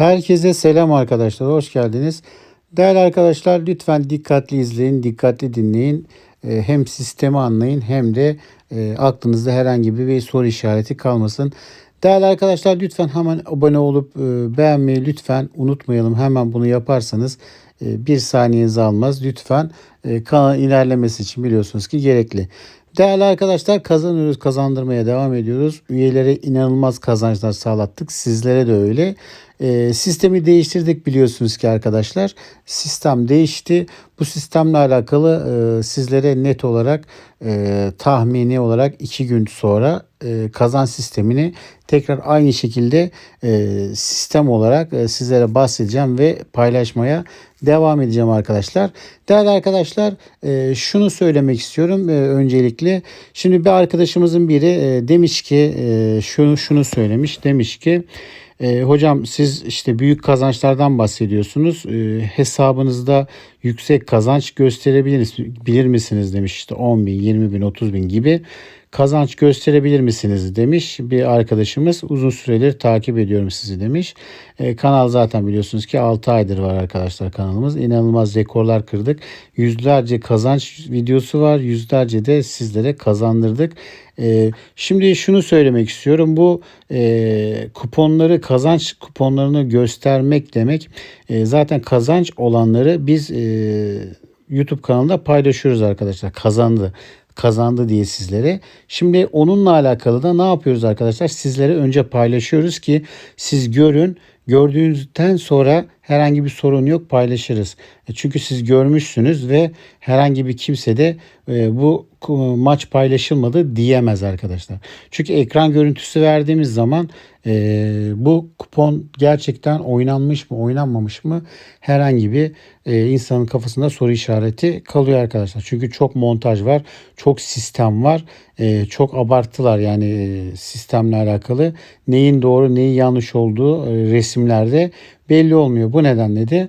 Herkese selam arkadaşlar. Hoş geldiniz. Değerli arkadaşlar lütfen dikkatli izleyin, dikkatli dinleyin. Ee, Hem sistemi anlayın hem de e, aklınızda herhangi bir soru işareti kalmasın. Değerli arkadaşlar lütfen hemen abone olup e, beğenmeyi lütfen unutmayalım. Hemen bunu yaparsanız e, bir saniyenizi almaz. Lütfen kanalın ilerlemesi için biliyorsunuz ki gerekli. Değerli arkadaşlar kazanıyoruz, kazandırmaya devam ediyoruz. Üyelere inanılmaz kazançlar sağlattık. Sizlere de öyle. E, sistemi değiştirdik biliyorsunuz ki arkadaşlar. Sistem değişti. Bu sistemle alakalı e, sizlere net olarak e, tahmini olarak iki gün sonra e, kazan sistemini tekrar aynı şekilde e, sistem olarak e, sizlere bahsedeceğim ve paylaşmaya devam edeceğim arkadaşlar. Değerli arkadaşlar e, şunu söylemek istiyorum e, öncelikle. Şimdi bir arkadaşımızın biri e, demiş ki şunu şunu söylemiş demiş ki hocam siz işte büyük kazançlardan bahsediyorsunuz. Hesabınızda yüksek kazanç gösterebilir bilir misiniz demiş işte 10 bin, 20 bin, 30 bin gibi kazanç gösterebilir misiniz demiş bir arkadaşımız. Uzun süredir takip ediyorum sizi demiş. E, kanal zaten biliyorsunuz ki 6 aydır var arkadaşlar kanalımız. İnanılmaz rekorlar kırdık. Yüzlerce kazanç videosu var. Yüzlerce de sizlere kazandırdık. E, şimdi şunu söylemek istiyorum. Bu e, kuponları kazanç kuponlarını göstermek demek. E, zaten kazanç olanları biz e, YouTube kanalında paylaşıyoruz arkadaşlar. Kazandı kazandı diye sizlere. Şimdi onunla alakalı da ne yapıyoruz arkadaşlar? Sizlere önce paylaşıyoruz ki siz görün. Gördüğünüzden sonra herhangi bir sorun yok paylaşırız. E, çünkü siz görmüşsünüz ve herhangi bir kimse de e, bu maç paylaşılmadı diyemez arkadaşlar. Çünkü ekran görüntüsü verdiğimiz zaman e, bu kupon gerçekten oynanmış mı oynanmamış mı herhangi bir insanın kafasında soru işareti kalıyor arkadaşlar. Çünkü çok montaj var, çok sistem var, e, çok abarttılar yani e, sistemle alakalı neyin doğru neyin yanlış olduğu e, resimlerde belli olmuyor. Bu nedenle de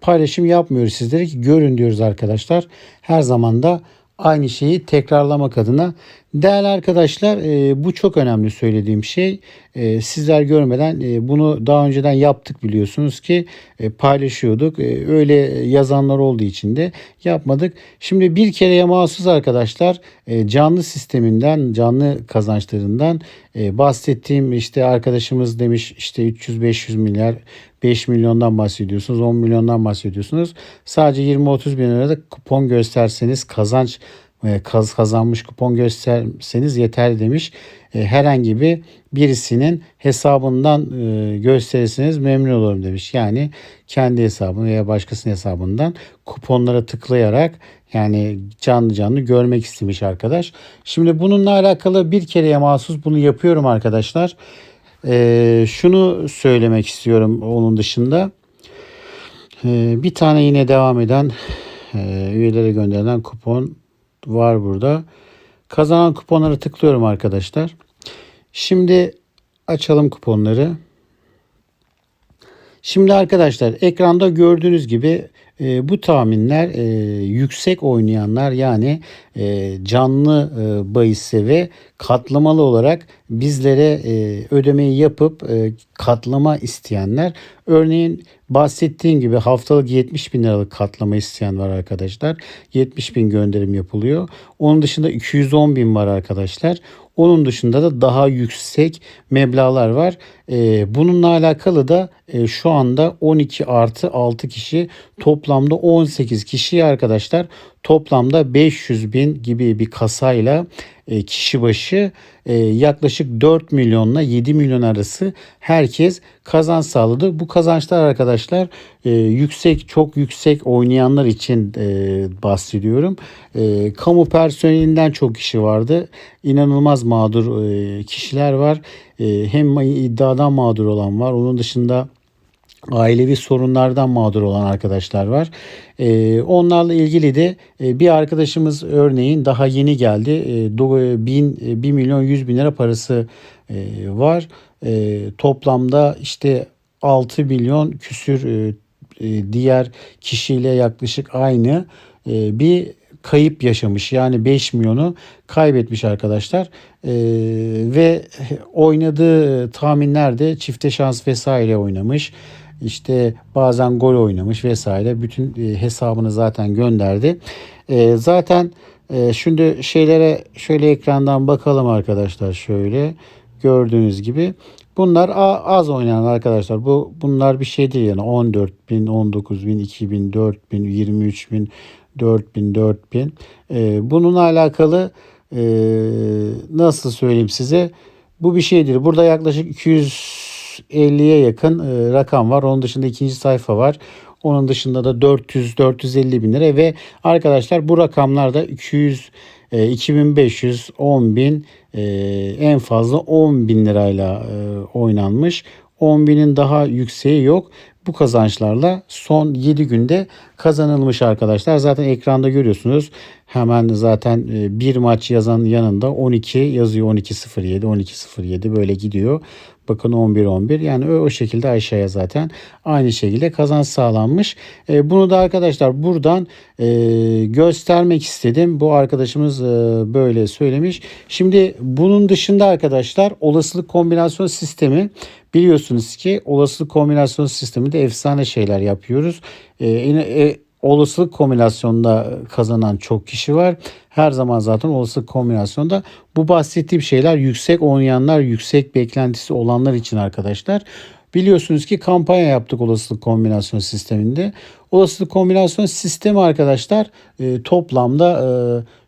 paylaşım yapmıyoruz sizlere ki görün diyoruz arkadaşlar. Her zaman da aynı şeyi tekrarlamak adına. Değerli arkadaşlar e, bu çok önemli söylediğim şey. E, sizler görmeden e, bunu daha önceden yaptık biliyorsunuz ki e, paylaşıyorduk. E, öyle yazanlar olduğu için de yapmadık. Şimdi bir kereye mahsus arkadaşlar e, canlı sisteminden canlı kazançlarından e, bahsettiğim işte arkadaşımız demiş işte 300-500 milyar 5 milyondan bahsediyorsunuz 10 milyondan bahsediyorsunuz. Sadece 20-30 bin lirada kupon gösterseniz kazanç e, kaz kazanmış kupon gösterseniz yeterli demiş. E, herhangi bir birisinin hesabından e, gösterirseniz memnun olurum demiş. Yani kendi hesabı veya başkasının hesabından kuponlara tıklayarak yani canlı canlı görmek istemiş arkadaş. Şimdi bununla alakalı bir kereye mahsus bunu yapıyorum arkadaşlar. Ee, şunu söylemek istiyorum onun dışında. Ee, bir tane yine devam eden e, üyelere gönderilen kupon var burada. Kazanan kuponları tıklıyorum arkadaşlar. Şimdi açalım kuponları. Şimdi arkadaşlar ekranda gördüğünüz gibi e, bu tahminler e, yüksek oynayanlar yani e, canlı e, bahisse ve katlamalı olarak bizlere e, ödemeyi yapıp e, katlama isteyenler. Örneğin bahsettiğim gibi haftalık 70 bin liralık katlama isteyen var arkadaşlar. 70 bin gönderim yapılıyor. Onun dışında 210 bin var arkadaşlar. Onun dışında da daha yüksek meblalar var. Ee, bununla alakalı da e, şu anda 12 artı 6 kişi toplamda 18 kişi arkadaşlar toplamda 500 bin gibi bir kasayla e, kişi başı e, yaklaşık 4 milyonla 7 milyon arası herkes kazanç sağladı. Bu kazançlar arkadaşlar yüksek çok yüksek oynayanlar için bahsediyorum. Kamu personelinden çok kişi vardı. İnanılmaz mağdur kişiler var. Hem iddiadan mağdur olan var. Onun dışında ailevi sorunlardan mağdur olan arkadaşlar var. Ee, onlarla ilgili de e, bir arkadaşımız örneğin daha yeni geldi. E, bin, 1 milyon 100 bin lira parası e, var. E, toplamda işte 6 milyon küsür e, e, diğer kişiyle yaklaşık aynı e, bir kayıp yaşamış. Yani 5 milyonu kaybetmiş arkadaşlar. Ee, ve oynadığı tahminlerde çifte şans vesaire oynamış. İşte bazen gol oynamış vesaire. Bütün e, hesabını zaten gönderdi. E, zaten e, şimdi şeylere şöyle ekrandan bakalım arkadaşlar şöyle. Gördüğünüz gibi. Bunlar az oynayan arkadaşlar. Bu bunlar bir şey değil yani 14 bin, 19 bin, 2 bin, 4 bin, 23 bin, 4 bin, 4 bin. E, bununla alakalı nasıl söyleyeyim size? Bu bir şeydir. Burada yaklaşık 250'ye yakın e, rakam var. Onun dışında ikinci sayfa var. Onun dışında da 400-450 bin lira ve arkadaşlar bu rakamlarda 200 e, 2500, 10 bin e, en fazla 10 bin lirayla oynanmış. 10 binin daha yükseği yok. Bu kazançlarla son 7 günde kazanılmış arkadaşlar. Zaten ekranda görüyorsunuz. Hemen zaten bir maç yazan yanında 12 yazıyor 12.07 12.07 böyle gidiyor. Bakın 11-11 yani o, şekilde aşağıya zaten aynı şekilde kazanç sağlanmış. E, bunu da arkadaşlar buradan e, göstermek istedim. Bu arkadaşımız e, böyle söylemiş. Şimdi bunun dışında arkadaşlar olasılık kombinasyon sistemi biliyorsunuz ki olasılık kombinasyon sisteminde efsane şeyler yapıyoruz. E, e, olasılık kombinasyonunda kazanan çok kişi var. Her zaman zaten olasılık kombinasyonda bu bahsettiğim şeyler yüksek oynayanlar, yüksek beklentisi olanlar için arkadaşlar. Biliyorsunuz ki kampanya yaptık olasılık kombinasyon sisteminde. Olasılık kombinasyon sistemi arkadaşlar e, toplamda e,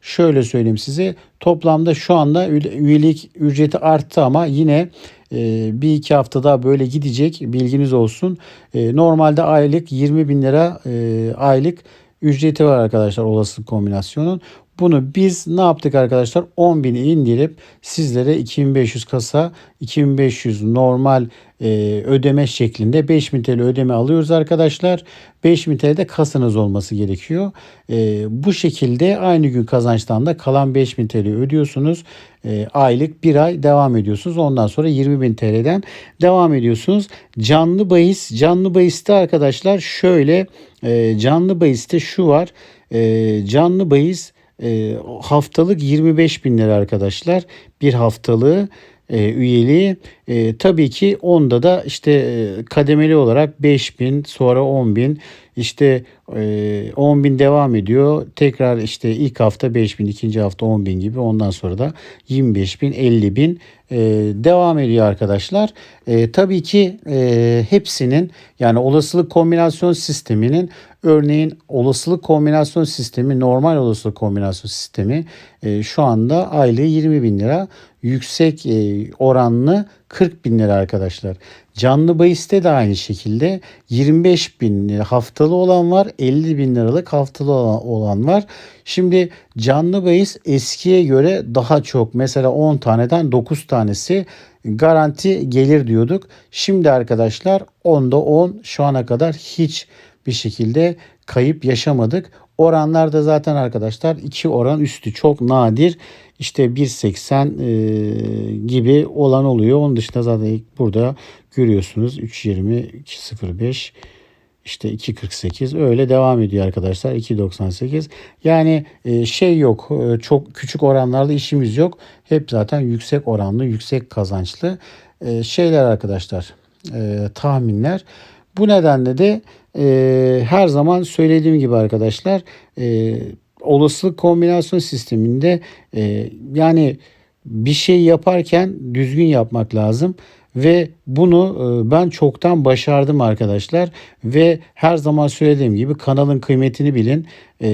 şöyle söyleyeyim size. Toplamda şu anda üyelik ücreti arttı ama yine e, bir iki hafta daha böyle gidecek bilginiz olsun. E, normalde aylık 20 bin lira e, aylık ücreti var arkadaşlar olasılık kombinasyonun. Bunu biz ne yaptık arkadaşlar? 10.000'i indirip sizlere 2500 kasa 2500 normal e, ödeme şeklinde 5000 TL ödeme alıyoruz arkadaşlar. 5000 TL'de kasanız olması gerekiyor. E, bu şekilde aynı gün kazançtan da kalan 5000 TL ödüyorsunuz. E, aylık bir ay devam ediyorsunuz. Ondan sonra 20.000 TL'den devam ediyorsunuz. Canlı bahis. Canlı bahiste arkadaşlar şöyle e, canlı bahiste şu var. E, canlı bahis e, haftalık 25 bin lira arkadaşlar. Bir haftalığı e, üyeliği. E, tabii ki onda da işte e, kademeli olarak 5 bin sonra 10 bin işte e, 10 bin devam ediyor. Tekrar işte ilk hafta 5 bin ikinci hafta 10 bin gibi ondan sonra da 25 bin 50 bin e, devam ediyor arkadaşlar. E, tabii ki e, hepsinin yani olasılık kombinasyon sisteminin örneğin olasılık kombinasyon sistemi normal olasılık kombinasyon sistemi e, şu anda aylığı 20 bin lira yüksek e, oranlı 40 bin lira arkadaşlar. Canlı bahiste de aynı şekilde 25 bin haftalı olan var 50 bin liralık haftalı olan var. Şimdi canlı bahis eskiye göre daha çok mesela 10 taneden 9 tanesi garanti gelir diyorduk. Şimdi arkadaşlar 10'da 10 şu ana kadar hiç bir şekilde kayıp yaşamadık. Oranlarda zaten arkadaşlar 2 oran üstü çok nadir. İşte 1.80 e, gibi olan oluyor. Onun dışında zaten burada görüyorsunuz 3.20, 2.05 işte 2.48 öyle devam ediyor arkadaşlar 2.98 yani e, şey yok e, çok küçük oranlarla işimiz yok hep zaten yüksek oranlı yüksek kazançlı e, şeyler arkadaşlar tahminler bu nedenle de her zaman söylediğim gibi arkadaşlar olasılık kombinasyon sisteminde yani bir şey yaparken düzgün yapmak lazım ve bunu e, ben çoktan başardım arkadaşlar ve her zaman söylediğim gibi kanalın kıymetini bilin e,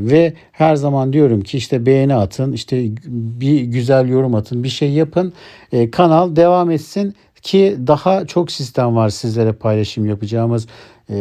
ve her zaman diyorum ki işte beğeni atın işte bir güzel yorum atın bir şey yapın e, kanal devam etsin ki daha çok sistem var sizlere paylaşım yapacağımız e,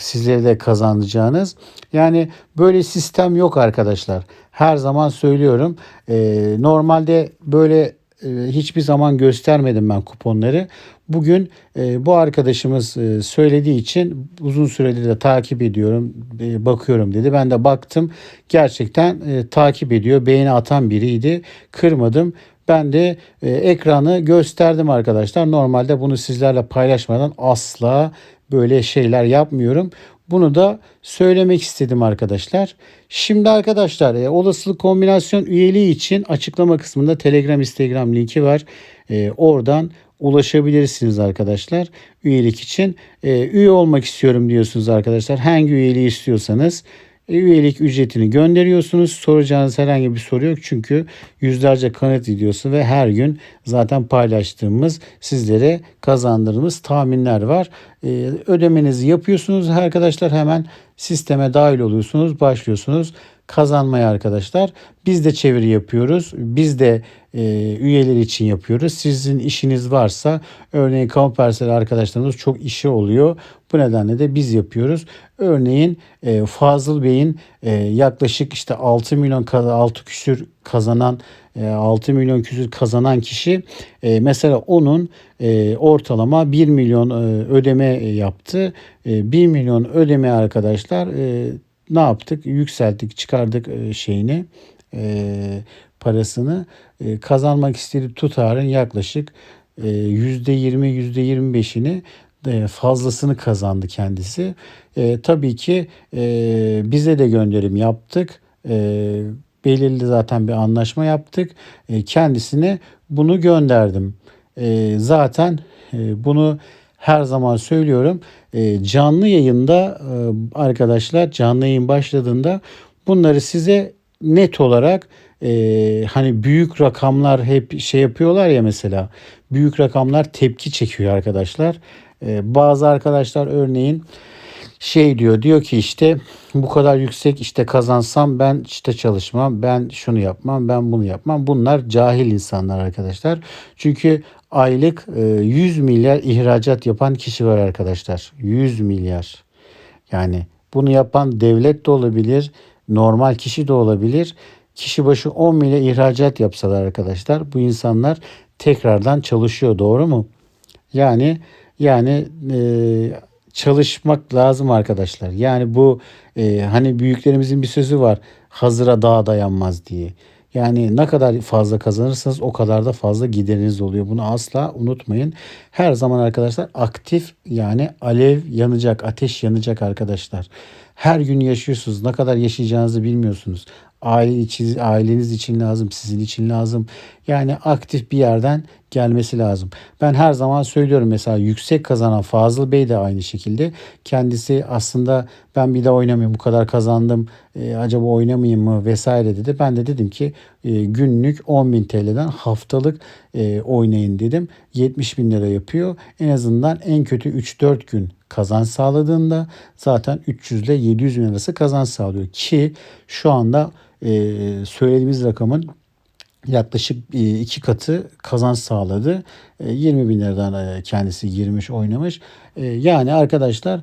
sizlere de kazanacağınız. Yani böyle sistem yok arkadaşlar. Her zaman söylüyorum. E, normalde böyle e, hiçbir zaman göstermedim ben kuponları. Bugün e, bu arkadaşımız e, söylediği için uzun süredir de takip ediyorum, e, bakıyorum dedi. Ben de baktım. Gerçekten e, takip ediyor. Beğeni atan biriydi. Kırmadım. Ben de e, ekranı gösterdim arkadaşlar. Normalde bunu sizlerle paylaşmadan asla böyle şeyler yapmıyorum. Bunu da söylemek istedim arkadaşlar. Şimdi arkadaşlar e, olasılık kombinasyon üyeliği için açıklama kısmında Telegram, Instagram linki var. E, oradan ulaşabilirsiniz arkadaşlar üyelik için. E, üye olmak istiyorum diyorsunuz arkadaşlar. Hangi üyeliği istiyorsanız üyelik ücretini gönderiyorsunuz. Soracağınız herhangi bir soru yok. Çünkü yüzlerce kanıt videosu ve her gün zaten paylaştığımız sizlere kazandırdığımız tahminler var. E, ödemenizi yapıyorsunuz arkadaşlar hemen sisteme dahil oluyorsunuz başlıyorsunuz kazanmaya arkadaşlar. Biz de çeviri yapıyoruz. Biz de e, üyeler için yapıyoruz. Sizin işiniz varsa örneğin kamu personeli arkadaşlarımız çok işi oluyor. Bu nedenle de biz yapıyoruz. Örneğin e, Fazıl Bey'in e, yaklaşık işte 6 milyon 6 küsür kazanan 6 e, milyon küsür kazanan kişi e, mesela onun e, ortalama 1 milyon ödeme yaptı. 1 milyon ödeme arkadaşlar ne yaptık? Yükselttik, çıkardık şeyini parasını kazanmak istediği tutarın yaklaşık %20 %25'ini fazlasını kazandı kendisi. E, tabii ki e, bize de gönderim yaptık. E, belirli zaten bir anlaşma yaptık. E, kendisine bunu gönderdim. E, zaten e, bunu her zaman söylüyorum. E, canlı yayında e, arkadaşlar canlı yayın başladığında bunları size net olarak e, hani büyük rakamlar hep şey yapıyorlar ya mesela büyük rakamlar tepki çekiyor arkadaşlar. E, bazı arkadaşlar örneğin şey diyor diyor ki işte bu kadar yüksek işte kazansam ben işte çalışmam ben şunu yapmam ben bunu yapmam bunlar cahil insanlar arkadaşlar çünkü aylık 100 e, milyar ihracat yapan kişi var arkadaşlar 100 milyar yani bunu yapan devlet de olabilir normal kişi de olabilir kişi başı 10 milyar ihracat yapsalar arkadaşlar bu insanlar tekrardan çalışıyor doğru mu yani yani e, çalışmak lazım arkadaşlar. Yani bu e, hani büyüklerimizin bir sözü var. Hazıra dağ dayanmaz diye. Yani ne kadar fazla kazanırsanız o kadar da fazla gideriniz oluyor. Bunu asla unutmayın. Her zaman arkadaşlar aktif yani alev yanacak, ateş yanacak arkadaşlar. Her gün yaşıyorsunuz. Ne kadar yaşayacağınızı bilmiyorsunuz. Aile için, aileniz için lazım, sizin için lazım. Yani aktif bir yerden gelmesi lazım. Ben her zaman söylüyorum mesela yüksek kazanan Fazıl Bey de aynı şekilde. Kendisi aslında ben bir daha oynamayayım bu kadar kazandım e, acaba oynamayayım mı vesaire dedi. Ben de dedim ki e, günlük 10 bin TL'den haftalık e, oynayın dedim. 70 bin lira yapıyor. En azından en kötü 3-4 gün kazanç sağladığında zaten 300 ile 700 bin arası kazanç sağlıyor ki şu anda e, söylediğimiz rakamın yaklaşık e, iki katı kazanç sağladı. 20 e, bin liradan e, kendisi girmiş oynamış. Yani arkadaşlar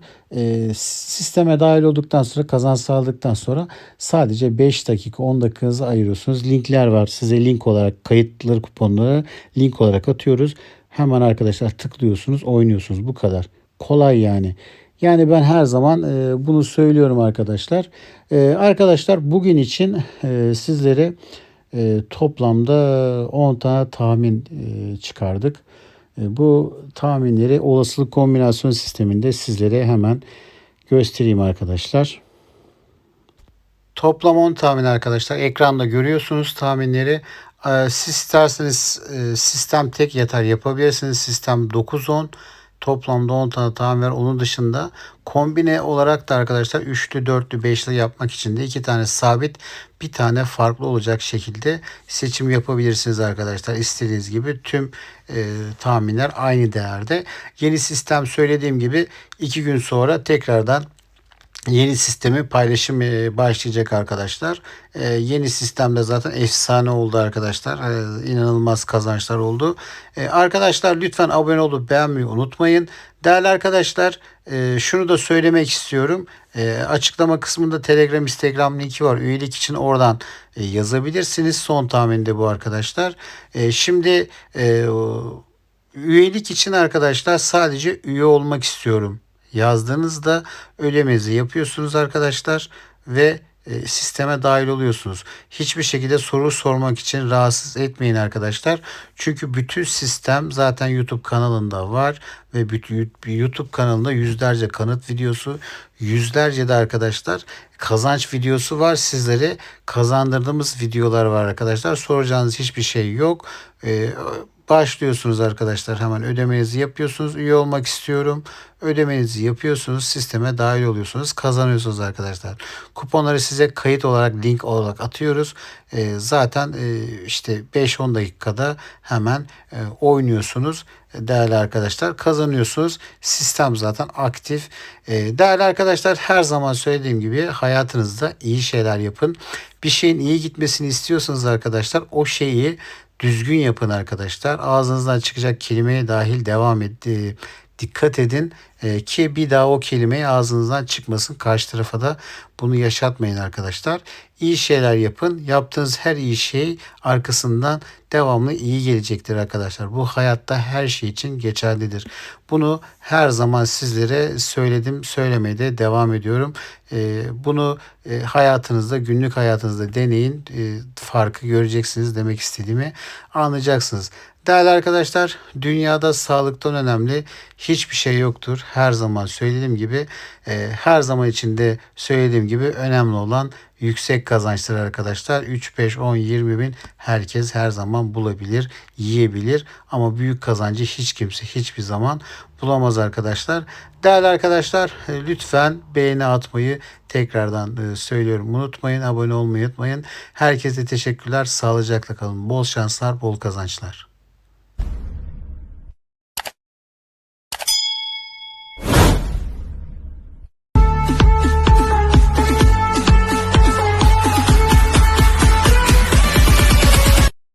sisteme dahil olduktan sonra kazanç sağladıktan sonra sadece 5 dakika 10 dakikanızı ayırıyorsunuz. Linkler var size link olarak kayıtları kuponları link olarak atıyoruz. Hemen arkadaşlar tıklıyorsunuz oynuyorsunuz bu kadar. Kolay yani. Yani ben her zaman bunu söylüyorum arkadaşlar. Arkadaşlar bugün için sizlere e, toplamda 10 tane tahmin e, çıkardık. E, bu tahminleri olasılık kombinasyon sisteminde sizlere hemen göstereyim arkadaşlar. Toplam 10 tahmin arkadaşlar. Ekranda görüyorsunuz tahminleri. E, siz isterseniz e, sistem tek yeter yapabilirsiniz. Sistem 9-10. Toplamda 10 tane tahmin var. Onun dışında kombine olarak da arkadaşlar 3'lü, 4'lü, 5'li yapmak için de 2 tane sabit, bir tane farklı olacak şekilde seçim yapabilirsiniz arkadaşlar. İstediğiniz gibi tüm e, tahminler aynı değerde. Yeni sistem söylediğim gibi 2 gün sonra tekrardan yeni sistemi paylaşım e, başlayacak arkadaşlar. E, yeni sistemde zaten efsane oldu arkadaşlar. E, inanılmaz kazançlar oldu. Arkadaşlar lütfen abone olup beğenmeyi unutmayın. Değerli arkadaşlar şunu da söylemek istiyorum. Açıklama kısmında Telegram, Instagram linki var. Üyelik için oradan yazabilirsiniz. Son tahminde bu arkadaşlar. Şimdi üyelik için arkadaşlar sadece üye olmak istiyorum yazdığınızda ödemenizi yapıyorsunuz arkadaşlar ve e, sisteme dahil oluyorsunuz. Hiçbir şekilde soru sormak için rahatsız etmeyin arkadaşlar. Çünkü bütün sistem zaten YouTube kanalında var ve YouTube kanalında yüzlerce kanıt videosu, yüzlerce de arkadaşlar kazanç videosu var. Sizlere kazandırdığımız videolar var arkadaşlar. Soracağınız hiçbir şey yok. Ee, başlıyorsunuz arkadaşlar hemen ödemenizi yapıyorsunuz. Üye olmak istiyorum. Ödemenizi yapıyorsunuz. Sisteme dahil oluyorsunuz. Kazanıyorsunuz arkadaşlar. Kuponları size kayıt olarak link olarak atıyoruz. Ee, zaten e, işte 5-10 dakikada hemen e, oynuyorsunuz. Değerli arkadaşlar kazanıyorsunuz. Sistem zaten aktif. Ee, değerli arkadaşlar her zaman söylediğim gibi hayatınızda iyi şeyler yapın. Bir şeyin iyi gitmesini istiyorsanız arkadaşlar o şeyi düzgün yapın arkadaşlar. Ağzınızdan çıkacak kelimeye dahil devam et. e, Dikkat edin e, ki bir daha o kelimeyi ağzınızdan çıkmasın. Karşı tarafa da bunu yaşatmayın arkadaşlar. İyi şeyler yapın. Yaptığınız her iyi şey arkasından devamlı iyi gelecektir arkadaşlar. Bu hayatta her şey için geçerlidir. Bunu her zaman sizlere söyledim, söylemeye de devam ediyorum. E, bunu e, hayatınızda, günlük hayatınızda deneyin. E, farkı göreceksiniz demek istediğimi anlayacaksınız. Değerli arkadaşlar, dünyada sağlıktan önemli hiçbir şey yoktur. Her zaman söylediğim gibi, e, her zaman içinde söylediğim gibi önemli olan yüksek kazançlar arkadaşlar. 3, 5, 10, 20 bin herkes her zaman bulabilir, yiyebilir. Ama büyük kazancı hiç kimse hiçbir zaman bulamaz arkadaşlar. Değerli arkadaşlar e, lütfen beğeni atmayı tekrardan e, söylüyorum. Unutmayın abone olmayı unutmayın. Herkese teşekkürler. Sağlıcakla kalın. Bol şanslar, bol kazançlar.